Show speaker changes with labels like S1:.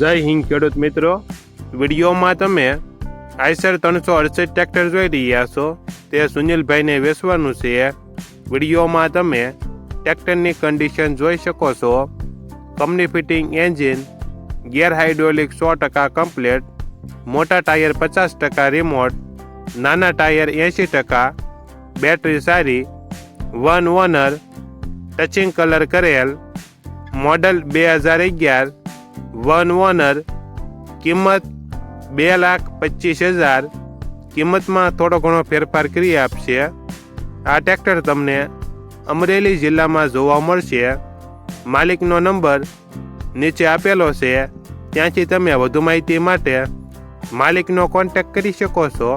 S1: જય હિન્દ, ખેડૂત મિત્રો. વિડીયોમાં તમે આઈસર ત્રણસો અડસઠ ટ્રેક્ટર જોઈ રહ્યા છો. તે સુનિલભાઈને વેચવાનું છે. વિડીયોમાં તમે ટ્રેક્ટરની કન્ડિશન જોઈ શકો છો. Company fitting engine gear hydraulic સો ટકા કમ્પ્લેટ મોટા ટાયર પચાસ ટકા રિમોટ નાના ટાયર એંશી ટકા બેટરી સારી વન ઓનર ટચિંગ કલર કરેલ મોડલ બે હજાર અગિયાર વન ઓનર કિંમત બે લાખ પચીસ હજાર. કિંમતમાં થોડો ઘણો ફેરફાર કરી આપશે. આ ટ્રેક્ટર તમને અમરેલી જિલ્લામાં જોવા મળશે. માલિકનો નંબર નીચે આપેલો છે. ત્યાંથી તમે વધુ માહિતી માટે માલિકનો કોન્ટેક્ટ કરી શકો છો.